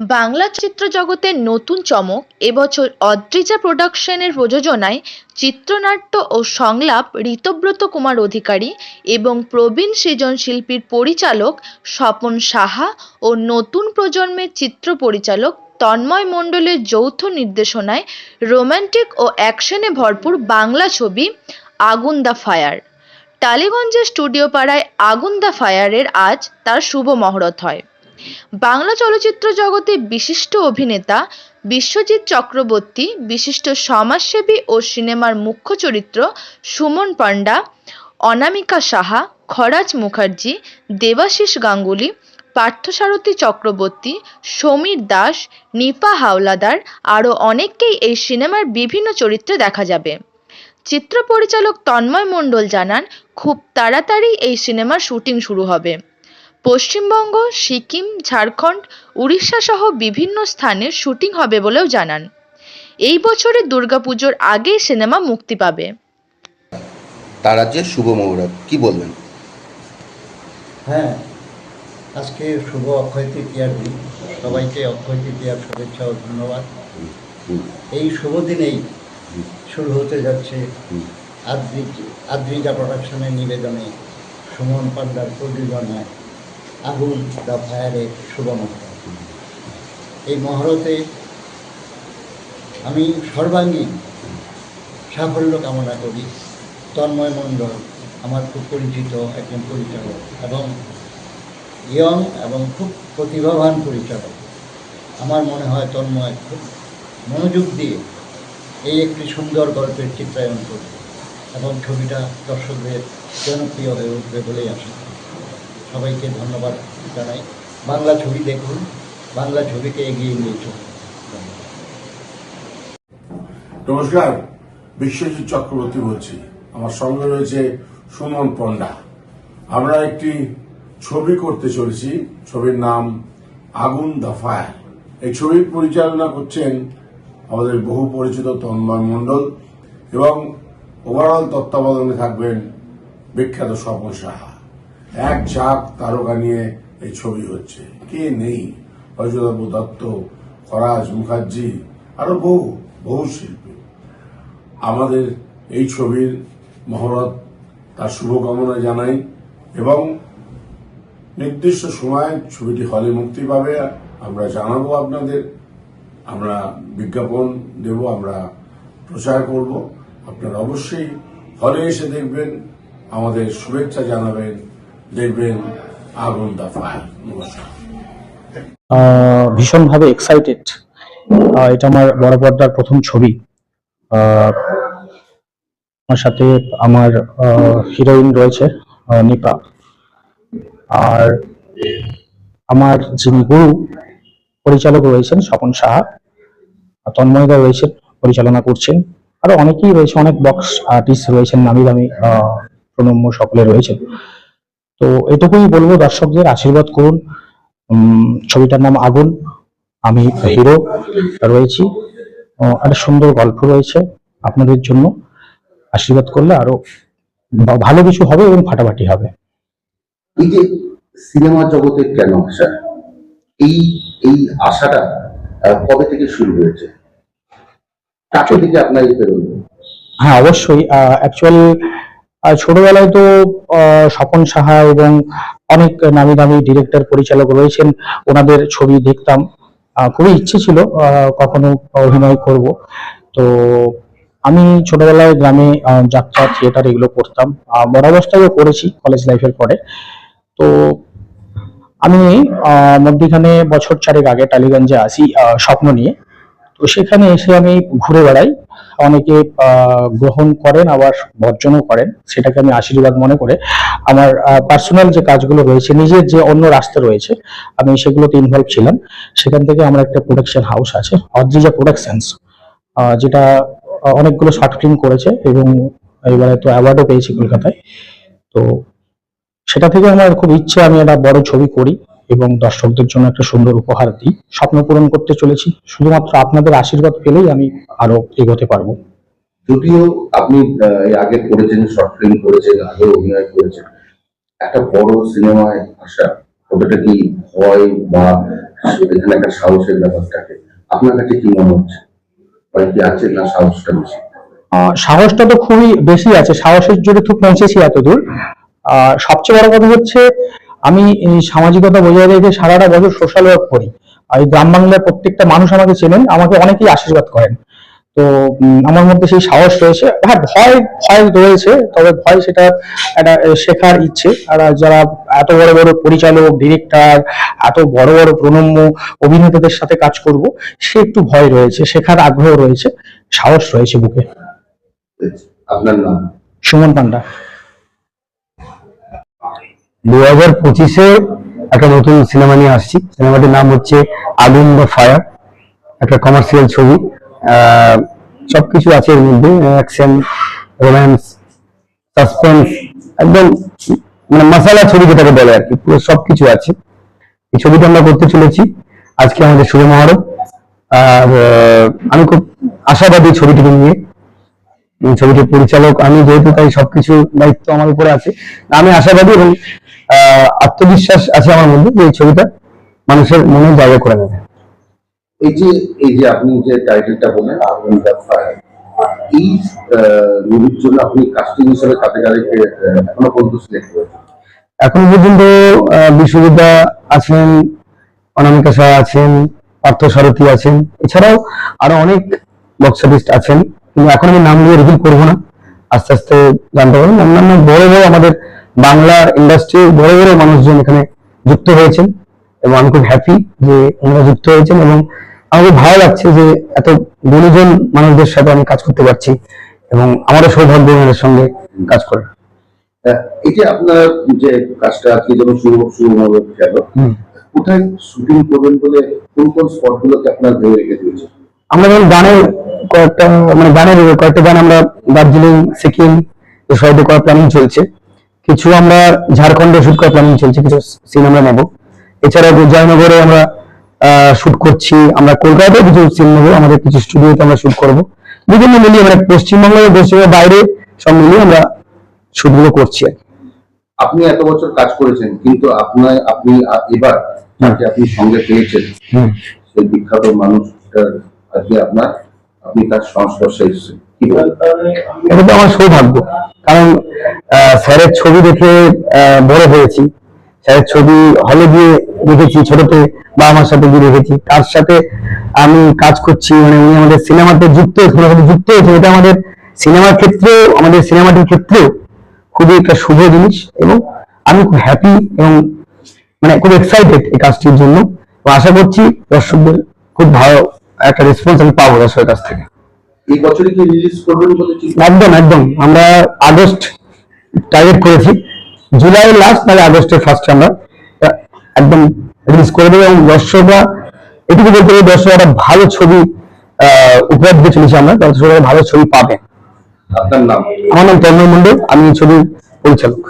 বাংলা চিত্র জগতের নতুন চমক, এবছর অদ্রিজা প্রোডাকশনের প্রযোজনায় চিত্রনাট্য ও সংলাপ ঋতব্রত কুমার অধিকারী এবং প্রবীণ সৃজন শিল্পীর পরিচালক স্বপন সাহা ও নতুন প্রজন্মের চিত্র পরিচালক তন্ময় মণ্ডলের যৌথ নির্দেশনায় রোম্যান্টিক ও অ্যাকশনে ভরপুর বাংলা ছবি আগুন দ্য ফায়ার। টালিগঞ্জের স্টুডিও পাড়ায় আগুন দ্য ফায়ারের আজ তার শুভ মহরত হয়। বাংলা চলচ্চিত্র জগতে বিশিষ্ট অভিনেতা বিশ্বজিৎ চক্রবর্তী, বিশিষ্ট সমাজসেবী ও সিনেমার মুখ্য চরিত্র সুমন পান্ডা অনামিকা সাহা, খরাজ মুখার্জি, দেবাশিস গাঙ্গুলি, পার্থসারথী চক্রবর্তী, সমীর দাস, নিপা হাওলাদার আরও অনেককেই এই সিনেমার বিভিন্ন চরিত্রে দেখা যাবে। চিত্র পরিচালক তন্ময় মণ্ডল জানান, খুব তাড়াতাড়ি এই সিনেমার শুটিং শুরু হবে। পশ্চিমবঙ্গ সিকিম ঝাড়খণ্ড উড়িষ্যা সহ বিভিন্ন স্থানে শুটিং হবে বলেও জানান। এই বছরের দুর্গাপুজোর আগেই সিনেমা মুক্তি পাবে। তার আজকে শুভ মুহূর্ত কি বলবেন? হ্যাঁ আজকে শুভ অক্ষয় তৃতীয়ার দিন। সবাইকে অক্ষয় তৃতীয়ার শুভেচ্ছা ও ধন্যবাদ। এই শুভ দিনেই শুরু হতে যাচ্ছে হুম, আদ্রি আদ্রিজা প্রোডাকশনের নিবেদনে সুমন পান্ডার প্রযোজনায়। আগুন দ্য ফায়ারের শুভ মহরত এই মহরতে আমি সর্বাঙ্গীন সাফল্য কামনা করি। তন্ময় মণ্ডল, আমার খুব পরিচিত একজন পরিচালক এবং ইয়ং এবং খুব প্রতিভাবান পরিচালক। আমার মনে হয় তন্ময় খুব মনোযোগ দিয়ে এই একটি সুন্দর গল্পের চিত্রায়ন করবে এবং ছবিটা দর্শকদের জনপ্রিয় হয়ে উঠবে বলেই আশা সবাইকে ধন্যবাদ জানাই। বাংলা ছবি দেখুন, বাংলা ছবিকে এগিয়ে নিয়ে চলুন। নমস্কার, বিশ্বজিৎ চক্রবর্তী বলছি। আমার সঙ্গে রয়েছে সুমন পণ্ডা। আমরা একটি ছবি করতে চলেছি, ছবির নাম আগুন দ্য ফায়ার। এই ছবির পরিচালনা করছেন আমাদের বহু পরিচিত তন্ময় মণ্ডল এবং ওভারঅল তত্ত্বাবধানে থাকবেন বিখ্যাত স্বপন সাহা। এক চাপ তারকা নিয়ে এই ছবি হচ্ছে। কে নেই? অযোধ্য দত্ত, ফরাজ মুখার্জি, আরও বহু বহু শিল্পী। আমাদের এই ছবির মহরত তার শুভকামনা জানাই এবং নির্দিষ্ট সময় ছবিটি হলে মুক্তি পাবে, আমরা জানাব আপনাদের, আমরা বিজ্ঞাপন দেব, আমরা প্রচার করব। আপনারা অবশ্যই হলে এসে দেখবেন, আমাদের শুভেচ্ছা জানাবেন। দা ফায়ার নমস্কার। আহ, ভীষণভাবে এক্সাইটেড এটা আমার বড় পর্দার প্রথম ছবি। আমার সাথে আমার হিরোইন রয়েছে নিপা। আর আমার যিনি গুরু পরিচালক রয়েছেন স্বপন সাহা। তন্ময়দা রয়েছেন পরিচালনা করছেন। আরও অনেকেই রয়েছে অনেক বক্স আর্টিস্ট রয়েছেন নামি দামি প্রণম্য সকলে রয়েছেন। তো এটুকুই বলব দর্শকদের আশীর্বাদ করুন। ছবিটার নাম আগুন। আমি হিরো রয়েছি। একটা সুন্দর গল্প রয়েছে আপনাদের জন্য। আশীর্বাদ করলে আরও ভালো কিছু হবে এবং ফাটাফাটি হবে। এই যে সিনেমা জগতে কেন আসা? এই এই আশাটা কবে থেকে শুরু হয়েছে? কাছে থেকে আপনার হ্যাঁ অবশ্যই অ্যাকচুয়াল ছোটবেলায় তো স্বপন সাহা এবং অনেক নামি দামি ডিরেক্টর পরিচালক রয়েছেন, ওনাদের ছবি দেখতাম। খুবই ইচ্ছে ছিল কখনো অভিনয় করব। তো আমি ছোটবেলায় গ্রামে যাত্রা থিয়েটার এগুলো করতাম। বড় অবস্থায়ও করেছি কলেজ লাইফের পরে। তো আমি মধ্যিখানে বছর চারেক আগে টালিগঞ্জে আসি স্বপ্ন নিয়ে। তো সেখানে এসে আমি ঘুরে বেড়াই। অনেকে গ্রহণ করেন, আবার বর্জনও করেন। সেটাকে আমি আশীর্বাদ মনে করে আমার পার্সোনাল যে কাজগুলো রয়েছে, নিজের যে অন্য রাস্তা রয়েছে, আমি সেগুলোতে ইনভলভ ছিলাম। সেখান থেকে আমার একটা প্রোডাকশন হাউস আছে, অদ্রিজা প্রোডাকশনস যেটা অনেকগুলো শর্ট ফিল্ম করেছে এবং এবারে তো অ্যাওয়ার্ডও পেয়েছি কলকাতায়। তো সেটা থেকে আমার খুব ইচ্ছে আমি একটা বড় ছবি করি। এবং দর্শকদের জন্য একটা সুন্দর উপহার দিই। স্বপ্ন পূরণ করতে চলেছি। শুধুমাত্র আপনাদের আশীর্বাদ পেলেই আমি আরও এগোতে পারব। যদিও আপনি আগে করেছেন শর্ট ফিল্ম করেছেন আগে অভিনয় করেছেন একটা বড় সিনেমায় আসা কতটা কি ভয় বা এখানে একটা সাহসের ব্যাপার থাকে? আপনার কাছে কি মনে হচ্ছে? ভয় কি আছে না সাহসটা বেশি? সাহসটা তো খুবই বেশি আছে। সাহসের জোরে তো পৌঁছেছি এত দূর আহ, সবচেয়ে বড় কথা হচ্ছে আমি সামাজিকতা বজায় রেখে সারাটা বছর সোশ্যাল ওয়ার্ক করি। আর এই গ্রাম বাংলার প্রত্যেকটা মানুষ আমাকে চেনেন আমাকে অনেকেই আশীর্বাদ করেন। তো আমার মধ্যে সেই সাহস রয়েছে। হ্যাঁ ভয় ভয় রয়েছে তবে ভয় সেটা একটা শেখার ইচ্ছে। আর যারা এত বড় বড় পরিচালক ডিরেক্টর এত বড় বড় প্রণম্য অভিনেতাদের সাথে কাজ করব সে একটু ভয় রয়েছে শেখার আগ্রহ রয়েছে সাহস রয়েছে বুকে। আপনার নাম? সুমন পান্ডা। দু হাজার পঁচিশে একটা নতুন সিনেমা নিয়ে আসছি। সিনেমাটির নাম হচ্ছে আগুন দ্য ফায়ার, একটা কমার্শিয়াল ছবি। সবকিছু আছে এর মধ্যে অ্যাকশন রোম্যান্স সাসপেন্স একদম মানে মশালা ছবি যেটাকে বলে আর কি, পুরো সবকিছু আছে। এই ছবিটা আমরা করতে চলেছি আজকে আমাদের শুভ মহরত আর আমি খুব আশাবাদী ছবিটিকে নিয়ে। ছবিটির পরিচালক আমি, যেহেতু তাই সবকিছু দায়িত্ব আমার উপরে আছে। আমি আশাবাদী এবং আত্মবিশ্বাস আছে আমার মধ্যে যে এই ছবিটা মানুষের মনে জায়গা করে নেবে এই যে এই যে আপনি যে টাইটেলটা বললেন আগুন এই মুভির জন্য আপনি কাস্টিং হিসেবে কাদেরকে এখনও পর্যন্ত সিলেক্ট করেছেন? এখন পর্যন্ত আছেন অনামিকা শাহ আছেন পার্থ সারথী আছেন এছাড়াও আরও অনেক বক্স আর্টিস্ট আছেন। কিন্তু এখন আমি নাম নিয়ে রিভিল করব না। আস্তে আস্তে জানতে পারবেন। অন্যান্য বড় বড় আমাদের বাংলা ইন্ডাস্ট্রির বড় বড় মানুষজন এখানে যুক্ত হয়েছেন এবং আমি খুব হ্যাপি যে ওনারা যুক্ত হয়েছেন এবং আমার খুব ভালো লাগছে যে এত গুণীজন মানুষদের সাথে আমি কাজ করতে পারছি এবং আমারও সৌভাগ্য ওনাদের সঙ্গে কাজ করার। এই যে আপনার যে কাজটা আজকে যেমন শুরু শুরু হলো গেল। কোথায় শুটিং করবেন বলে কোন কোন স্পট গুলোকে আপনার ভেবে রেখে দিয়েছে আমরা যেমন গানের কয়েকটা মানে গানের কয়েকটা গান আমরা দার্জিলিং সিকিম সাইডে করার প্ল্যানিং চলছে। কিছু আমরা ঝাড়খণ্ডে শুট করার প্ল্যানিং চলছে কিছু সিন আমরা নেব। এছাড়া জয়নগরে আমরা শুট করছি। আমরা কলকাতাতেও কিছু সিন নেব আমাদের কিছু স্টুডিওতে আমরা শুট করব। বিভিন্ন মিলিয়ে মানে পশ্চিমবঙ্গ পশ্চিমবঙ্গের বাইরে সব মিলিয়ে আমরা শুটগুলো করছি আর। আপনি এত বছর কাজ করেছেন কিন্তু আপনার আপনি এবার যাকে আপনি সঙ্গে পেয়েছেন। সেই বিখ্যাত মানুষটার আজকে আপনার আপনি তার সংস্পর্শে এসেছেন। এটা তো আমার সৌভাগ্য। কারণ স্যারের ছবি দেখে বড় হয়েছি। স্যারের ছবি হলে গিয়ে দেখেছি ছোটতে বাবা মার সাথে গিয়ে দেখেছি। তার সাথে আমি কাজ করছি মানে উনি আমাদের সিনেমাতে যুক্ত হয়েছে যুক্ত হয়েছে এটা আমাদের সিনেমার ক্ষেত্রেও, আমাদের সিনেমাটির ক্ষেত্রেও খুবই একটা শুভ জিনিস। এবং আমি খুব হ্যাপি এবং মানে খুব এক্সাইটেড এই কাজটির জন্য। আশা করছি দর্শকদের খুব ভালো একটা রেসপন্স আমি পাবো দর্শকের কাছ থেকে। এই বছরই কি রিলিজ করবেন বলে একদম একদম। আমরা আগস্ট টার্গেট করেছি। জুলাইয়ের লাস্ট নাহলে আগস্টের ফার্স্ট আমরা একদম রিলিজ করে দেবো। এবং দর্শকরা এটুকু বলতে দর্শকরা একটা ভালো ছবি আহ, উপহার দিতে চলেছি আমরা। দর্শকরা ভালো ছবি পাবে। আপনার নাম? আমার নাম তন্ময় মন্ডল আমি ছবির পরিচালক।